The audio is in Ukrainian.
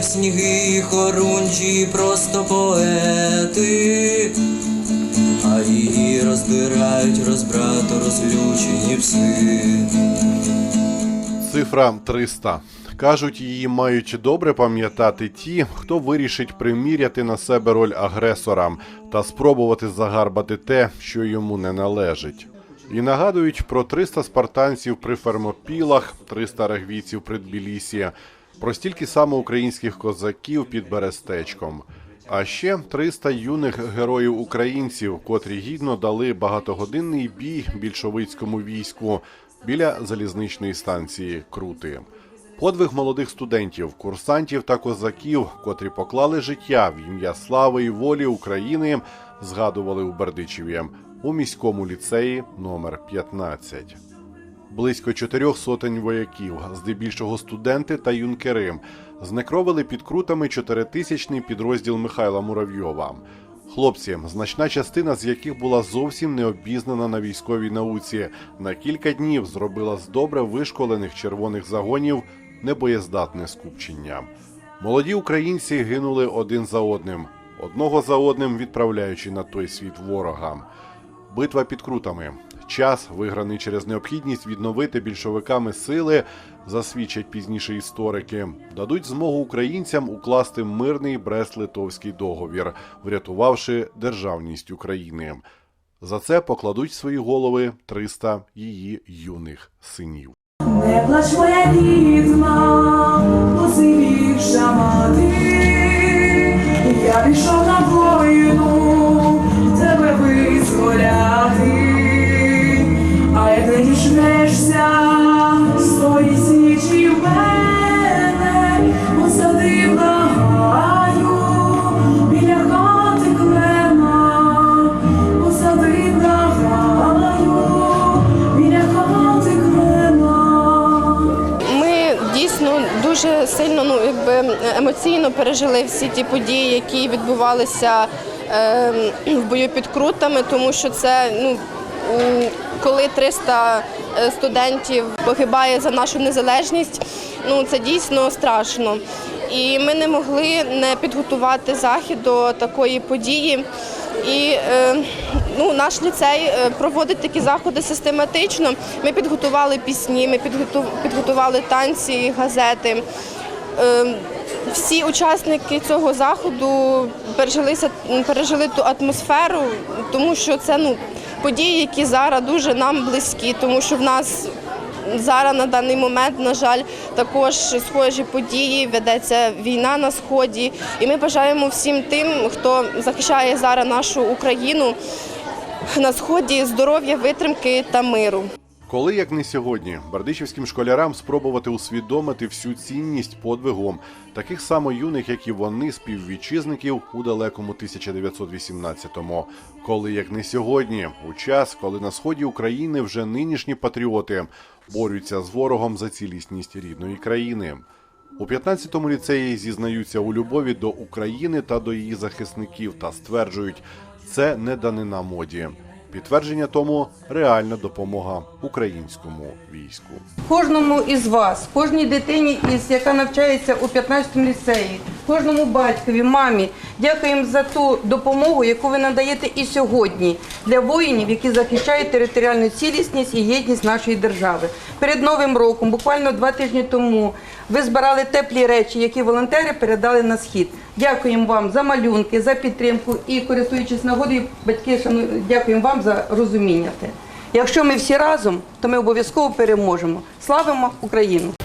в сніги хорунжі просто поети, а її роздирають розбрато розлючені пси. Цифра 300. Кажуть, її мають добре пам'ятати ті, хто вирішить приміряти на себе роль агресора та спробувати загарбати те, що йому не належить. І нагадують про 300 спартанців при Фермопілах, 300 регвійців при Тбілісі, про стільки саме українських козаків під Берестечком. А ще 300 юних героїв українців, котрі гідно дали багатогодинний бій більшовицькому війську біля залізничної станції Крути. Подвиг молодих студентів, курсантів та козаків, котрі поклали життя в ім'я слави і волі України, згадували у Бердичеві у міському ліцеї номер 15. Близько чотирьох сотень вояків, здебільшого студенти та юнкери, знекровили під крутами чотиритисячний підрозділ Михайла Муравйова. Хлопці, значна частина з яких була зовсім не обізнана на військовій науці, на кілька днів зробила з добре вишколених червоних загонів небоєздатне скупчення. Молоді українці гинули один за одним, одного за одним відправляючи на той світ ворога. Битва під крутами. Час, виграний через необхідність відновити більшовиками сили, засвідчать пізніше історики, дадуть змогу українцям укласти мирний Брест-Литовський договір, врятувавши державність України. За це покладуть свої голови 300 її юних синів. Не плач моя рідна, не діжнешся, стої свічі в мене, посадив на гаю, біля хати клена, посадив на гаю, біля хати клена. Ми дійсно дуже сильно ну, якби, емоційно пережили всі ті події, які відбувалися е, в бою під крутами, тому що це ну, коли 300 е, студентів погибає за нашу незалежність, ну це дійсно страшно. І ми не могли не підготувати захід до такої події. І е, ну, наш ліцей е, проводить такі заходи систематично. Ми підготували пісні, ми підготу- підготували танці, газети. Всі учасники цього заходу пережилися, пережили ту атмосферу, тому що це ну, події, які зараз дуже нам близькі, тому що в нас Зараз на даний момент, на жаль, також схожі події, ведеться війна на сході. І ми бажаємо всім тим, хто захищає зараз нашу Україну на сході здоров'я, витримки та миру. Коли як не сьогодні, бердичівським школярам спробувати усвідомити всю цінність подвигу таких само юних, як і вони, співвітчизників у далекому 1918-му. Коли як не сьогодні, у час, коли на сході України вже нинішні патріоти борються з ворогом за цілісність рідної країни. У 15-му ліцеї зізнаються у любові до України та до її захисників та стверджують, це не данина моді. Підтвердження тому реальна допомога українському війську. Кожному із вас, кожній дитині, із яка навчається у 15-му ліцеї, кожному батькові, мамі, дякуємо за ту допомогу, яку ви надаєте і сьогодні для воїнів, які захищають територіальну цілісність і єдність нашої держави. Перед новим роком, буквально два тижні тому, ви збирали теплі речі, які волонтери передали на схід. Дякуємо вам за малюнки, за підтримку і користуючись нагодою, батьки дякуємо вам за розуміння. те. Якщо ми всі разом, то ми обов'язково переможемо. Славимо Україну!